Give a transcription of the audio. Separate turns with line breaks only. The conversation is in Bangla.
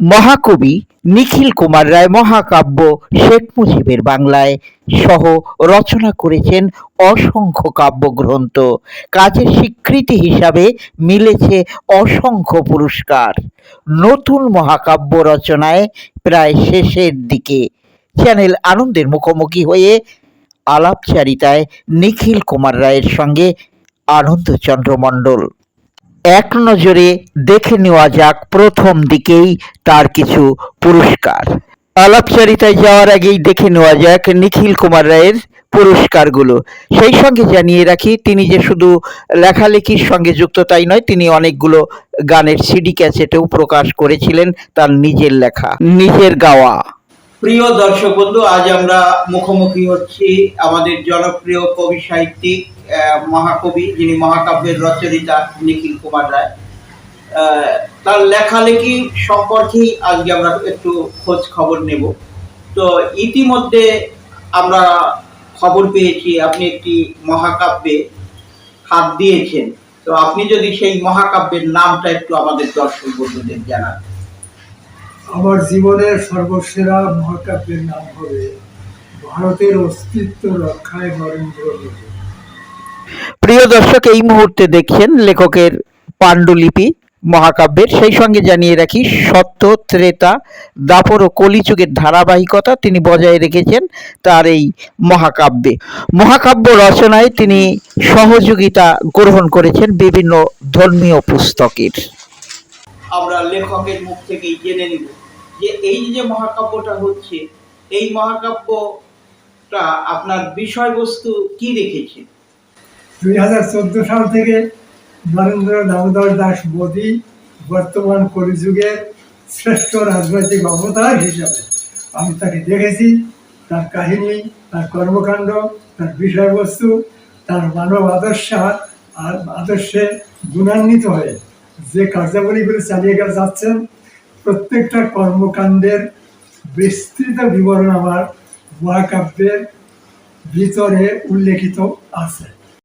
মহাকবি নিখিল কুমার রায় মহাকাব্য শেখ মুজিবের বাংলায় সহ রচনা করেছেন অসংখ্য কাব্যগ্রন্থ। কাজের স্বীকৃতি হিসাবে মিলেছে অসংখ্য পুরস্কার। নতুন মহাকাব্য রচনায় প্রায় শেষের দিকে। চ্যানেল আনন্দের মুখোমুখি হয়ে আলাপচারিতায় নিখিল কুমার রায়ের সঙ্গে আনন্দচন্দ্র মণ্ডল। এক নজরে দেখে নেওয়া যাক প্রথম দিকেই তার কিছু পুরস্কার। আলাপচারিতায় যাওয়ার আগেই দেখে নেওয়া যাক নিখিল কুমার রায়ের পুরস্কারগুলো। সেই সঙ্গে জানিয়ে রাখি, তিনি যে শুধু লেখালেখির সঙ্গে যুক্ত তাই নয়, তিনি অনেকগুলো গানের সিডি ক্যাসেটেও প্রকাশ করেছিলেন তার নিজের লেখা, নিজের গাওয়া।
প্রিয় দর্শক বন্ধু, আজ আমরা মুখোমুখি হচ্ছি আমাদের জনপ্রিয় কবি সাহিত্যিক মহাকবি যিনি মহাকাব্যের রচয়িতা নিখিল কুমার রায়। তার লেখালেখি সম্পর্কেই আজকে আমরা একটু খোঁজ খবর নেব। তো ইতিমধ্যে আমরা খবর পেয়েছি, আপনি একটি মহাকাব্যে হাত দিয়েছেন। তো আপনি যদি সেই মহাকাব্যের নামটা একটু আমাদের দর্শক বন্ধুদের জানান।
আমার জীবনের সর্বসেরা মহাকাব্যের নাম হবে, ভারতের অস্তিত্ব রক্ষায় নরেন্দ্র
প্রিয় দর্শক, এই মুহূর্তে দেখছেন লেখকের পাণ্ডুলিপি মহাকাব্যের। সেই সঙ্গে জানিয়ে রাখি, সত্য, ত্রেতা, দাপর ও কলিযুগের ধারাবাহিকতা তিনি বজায় রেখেছেন তার এই মহাকাব্যে। মহাকাব্য রচনায় তিনি সহযোগিতা গ্রহণ করেছেন বিভিন্ন ধর্মীয় পুস্তকের।
আমরা লেখকের মুখ থেকেই জেনে নিব যে এই যে মহাকাব্যটা হচ্ছে, এই মহাকাব্যটা আপনার বিষয়বস্তু কি রেখেছে?
দুই হাজার চোদ্দ সাল থেকে নরেন্দ্র দামোদর দাস মোদী বর্তমান কলিযুগের শ্রেষ্ঠ রাজনৈতিক অবতার হিসাবে। আমি তাকে দেখেছি, তার কাহিনী, তার কর্মকাণ্ড, তার বিষয়বস্তু, তার মানব আদর্শ আর আদর্শে গুণান্বিত হয়ে। যে কার্যাবলীগুলি চালিয়ে গেলে যাচ্ছেন প্রত্যেকটা কর্মকাণ্ডের বিস্তৃত বিবরণ আমার মহাকাব্যের ভিতরে উল্লেখিত আছে।